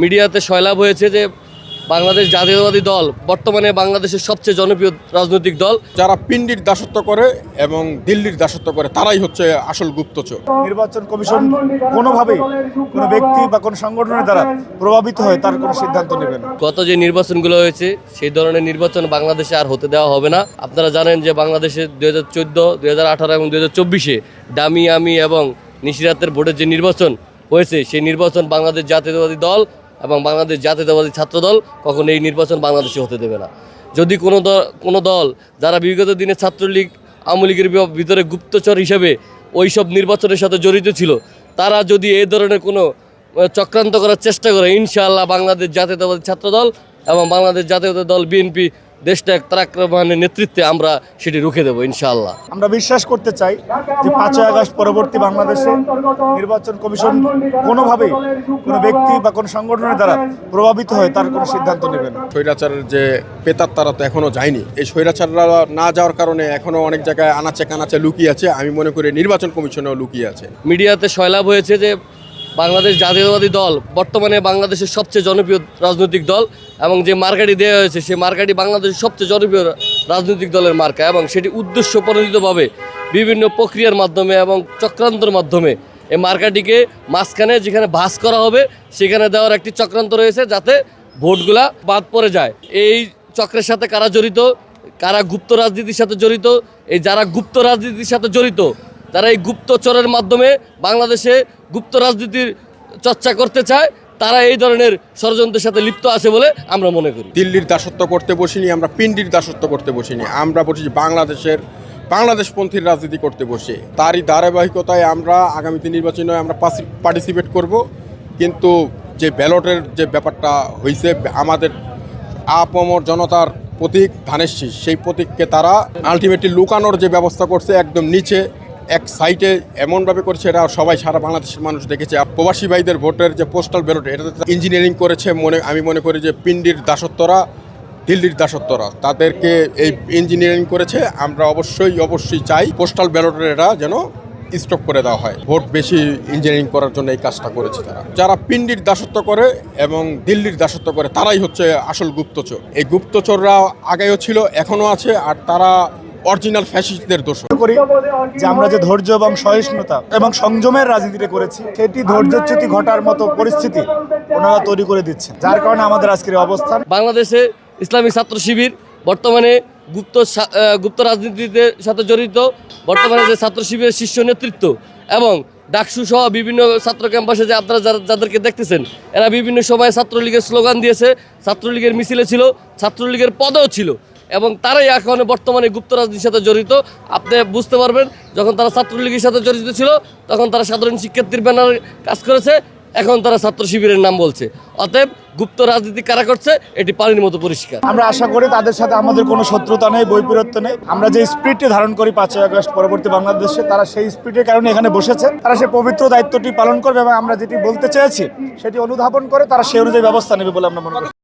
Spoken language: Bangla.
মিডিয়াতে সয়লাভ হয়েছে যে বাংলাদেশ জাতীয়তাবাদী দল বর্তমানে বাংলাদেশের সবচেয়ে জনপ্রিয় রাজনৈতিক দল। যারা পিন্ডির দাসত্ব করে এবং দিল্লির দাসত্ব করে তারাই হচ্ছে আসল গুপ্তচর। নির্বাচন কমিশন কোনোভাবে কোনো ব্যক্তি বা কোনো সংগঠনের দ্বারা প্রভাবিত হয় তার কোনো সিদ্ধান্ত নেবে না। গত যে নির্বাচনগুলো হয়েছে সেই ধরনের নির্বাচন বাংলাদেশে আর হতে দেওয়া হবে না। আপনারা জানেন যে বাংলাদেশে দুই হাজার চোদ্দ দুই হাজার আঠারো এবং দুই হাজার চব্বিশে ডামি আমি এবং নিশিরাতের ভোটের যে নির্বাচন হয়েছে সেই নির্বাচন বাংলাদেশ জাতীয়তাবাদী দল এবং বাংলাদেশ জাতীয়তাবাদী ছাত্র দল কখনো এই নির্বাচন বাংলাদেশে হতে দেবে না। যদি কোনো দল কোনো দল যারা বিগত দিনে ছাত্রলীগ আওয়ামী লীগের ভিতরে গুপ্তচর হিসেবে ওই সব নির্বাচনের সাথে জড়িত ছিল, তারা যদি এই ধরনের কোনো চক্রান্ত করার চেষ্টা করে, ইনশাআল্লাহ বাংলাদেশ জাতীয়তাবাদী ছাত্র দল এবং বাংলাদেশ জাতীয়তা দল, বিএনপি দেশটা তারাক রহমানের নেতৃত্বে আমরা সেটি রুখে দেবো ইনশাআল্লাহ। আমরা বিশ্বাস করতে চাই যে পাঁচই আগস্ট পরবর্তী বাংলাদেশে নির্বাচন কমিশন কোনোভাবেই কোনো ব্যক্তি বা কোনো সংগঠনের দ্বারা প্রভাবিত হয়ে তার কোনো সিদ্ধান্ত নেবে না। স্বৈরাচারের যে পেতার তারা তো এখনও যায়নি। এই স্বৈরাচাররা না যাওয়ার কারণে এখনও অনেক জায়গায় আনাচে কানাচে লুকিয়ে আছে। আমি মনে করি নির্বাচন কমিশনেও লুকিয়ে আছে। মিডিয়াতে সয়লাভ হয়েছে যে বাংলাদেশ জাতীয়তাবাদী দল, বর্তমানে বাংলাদেশের সবচেয়ে জনপ্রিয় রাজনৈতিক দল এবং যে মার্কাটি দেওয়া হয়েছে, সেই মার্কাটি বাংলাদেশের সবচেয়ে জনপ্রিয় রাজনৈতিক দলের মার্কা এবং সেটি উদ্দেশ্য প্রণোদিতভাবে বিভিন্ন প্রক্রিয়ার মাধ্যমে এবং চক্রান্তর মাধ্যমে এই মার্কাটিকে মাঝখানে যেখানে ভাস করা হবে, সেখানে দেওয়ার একটি চক্রান্ত রয়েছে যাতে ভোটগুলা বাদ পড়ে যায়। এই চক্রের সাথে কারা জড়িত? কারা গুপ্ত রাজনীতির সাথে জড়িত? এই যারা গুপ্ত রাজনীতির সাথে জড়িত যারা এই গুপ্তচরের মাধ্যমে বাংলাদেশে গুপ্ত রাজনীতির চর্চা করতে চায়, তারা এই ধরনের ষড়যন্ত্রের সাথে লিপ্ত আছে বলে আমরা মনে করি। দিল্লির দাসত্ব করতে বসিনি, আমরা পিন্ডির দাসত্ব করতে বসিনি, আমরা বসেছি বাংলাদেশের, বাংলাদেশপন্থীর রাজনীতি করতে বসে। তারই ধারাবাহিকতায় আমরা আগামীতে নির্বাচনে আমরা পার্টিসিপেট করব, কিন্তু যে ব্যালটের যে ব্যাপারটা হয়েছে আমাদের আপমর জনতার প্রতীক ধানের সেই প্রতীককে তারা আলটিমেটলি লুকানোর যে ব্যবস্থা করছে, একদম নিচে এক সাইটে এমনভাবে করছে, এটা সবাই সারা বাংলাদেশের মানুষ দেখেছে। প্রবাসী ভাইদের ভোটের যে পোস্টাল ব্যালট এটাতে ইঞ্জিনিয়ারিং করেছে মনে, আমি মনে করি যে পিন্ডির দাসত্বরা দিল্লির দাসত্বরা, তাদেরকে এই ইঞ্জিনিয়ারিং করেছে। আমরা অবশ্যই অবশ্যই চাই পোস্টাল ব্যালটের এটা যেন স্টপ করে দেওয়া হয়। ভোট বেশি ইঞ্জিনিয়ারিং করার জন্য এই কাজটা করেছে তারা। যারা পিন্ডির দাসত্ব করে এবং দিল্লির দাসত্ব করে, তারাই হচ্ছে আসল গুপ্তচর। এই গুপ্তচররা আগেও ছিল, এখনও আছে, আর তারা অরিজিনাল ফ্যাসিস্টদের দোষ। করি যে আমরা যে ধৈর্য এবং সহিষ্ণুতা এবং সংযমের রাজনীতিটা করেছি সেটি ধৈর্যচ্যুতি ঘটার মতো পরিস্থিতি ওনারা তৈরি করে দিচ্ছে। যার কারণে আমাদের আজকের অবস্থান। বাংলাদেশে ইসলামী ছাত্র শিবির বর্তমানে গুপ্ত সা- গুপ্ত রাজনীতিতে সাথে জড়িত। বর্তমানে যে ছাত্র শিবিরের শীর্ষ নেতৃত্ব এবং ডাকসু সহ বিভিন্ন ছাত্র ক্যাম্পাসে যে আপনারা যারা- যাদেরকে দেখতেছেন এরা বিভিন্ন সময় ছাত্রলীগের স্লোগান দিয়েছে। ছাত্রলীগের মিছিলে ছিল ছাত্রলীগের পদেও ছিল। এবং তারাই এখন বর্তমানে গুপ্ত রাজনীতির সাথে জড়িত। আপনি বুঝতে পারবেন, যখন তারা ছাত্রলীগের সাথে জড়িত ছিল, তখন তারা সাধারণ শিক্ষার্থীর ব্যানার কাজ করেছে, এখন তারা ছাত্র শিবিরের নাম বলছে। অতএব গুপ্ত রাজনীতি কারা করছে, এটি পানির মতো পরিষ্কার। আমরা আশা করি তাদের সাথে আমাদের কোনো শত্রুতা নেই, বৈপরীত্য নেই। আমরা যে স্পিরিটটি ধারণ করি পাঁচই আগস্ট পরবর্তী বাংলাদেশে, তারা সেই স্পিরিটের কারণে এখানে বসেছে। তারা সেই পবিত্র দায়িত্বটি পালন করবে এবং আমরা যেটি বলতে চেয়েছি, সেটি অনুধাবন করে তারা সেই অনুযায়ী ব্যবস্থা নেবে বলে আমরা মনে করি।